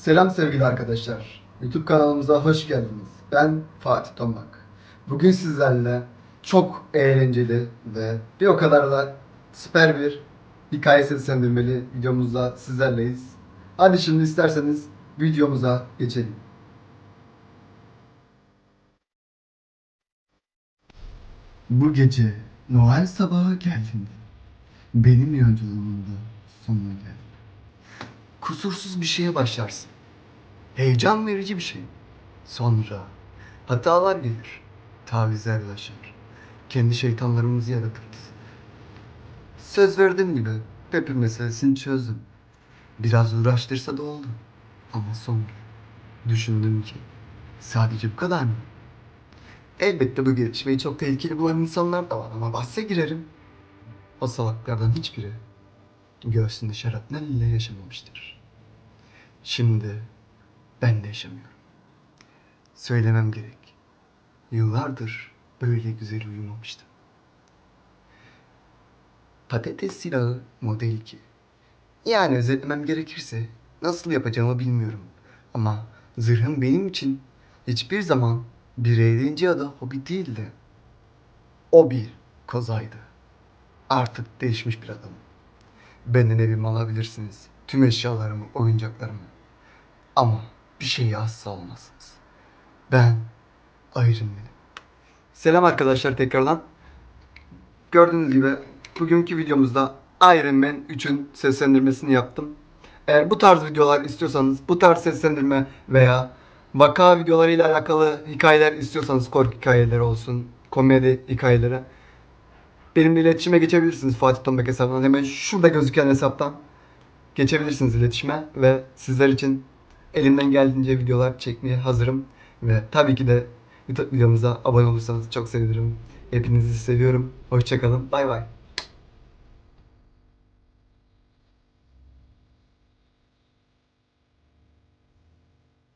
Selam sevgili arkadaşlar. YouTube kanalımıza hoş geldiniz. Ben Fatih Tomak. Bugün sizlerle çok eğlenceli ve bir o kadar da süper bir hikaye seslendirmeli videomuzda sizlerleyiz. Hadi şimdi isterseniz videomuza geçelim. Bu gece Noel sabahı geldiğinde benim yolculuğumun da sonuna geldi. Kusursuz bir şeye başlarsın. Heyecan verici bir şey. Sonra hatalar gelir. Tavizler ulaşır. Kendi şeytanlarımızı yaratırız. Söz verdiğim gibi Pepe meselesini çözdüm. Biraz uğraştırsa da oldu. Ama sonra düşündüm ki sadece bu kadar mı? Elbette bu gelişmeyi çok tehlikeli bulan insanlar da var ama bahse girerim. O salaklardan hiçbiri göğsünde şarapnel ile yaşamamıştır. Şimdi ben de yaşamıyorum. Söylemem gerek. Yıllardır böyle güzel uyumamıştım. Patates silahı model 2. Yani özetlemem gerekirse nasıl yapacağımı bilmiyorum. Ama zırhım benim için hiçbir zaman bir eğlence ya da hobi değildi. O bir kozaydı. Artık değişmiş bir adamım. Benden evimi alabilirsiniz. Tüm eşyalarımı, oyuncaklarımı. Ama bir şeyi asla almazsınız. Ben Iron Man'im. Selam arkadaşlar tekrardan. Gördüğünüz gibi bugünkü videomuzda Iron Man 3'ün seslendirmesini yaptım. Eğer bu tarz videolar istiyorsanız, bu tarz seslendirme veya vaka videolarıyla alakalı hikayeler istiyorsanız, korku hikayeleri olsun, komedi hikayeleri benimle iletişime geçebilirsiniz Fatih Tombek hesabından. Hemen şurada gözüken hesaptan geçebilirsiniz iletişime ve sizler için elimden geldiğince videolar çekmeye hazırım. Ve tabii ki de YouTube videomuza abone olursanız çok sevinirim. Hepinizi seviyorum. Hoşçakalın. Bay bay.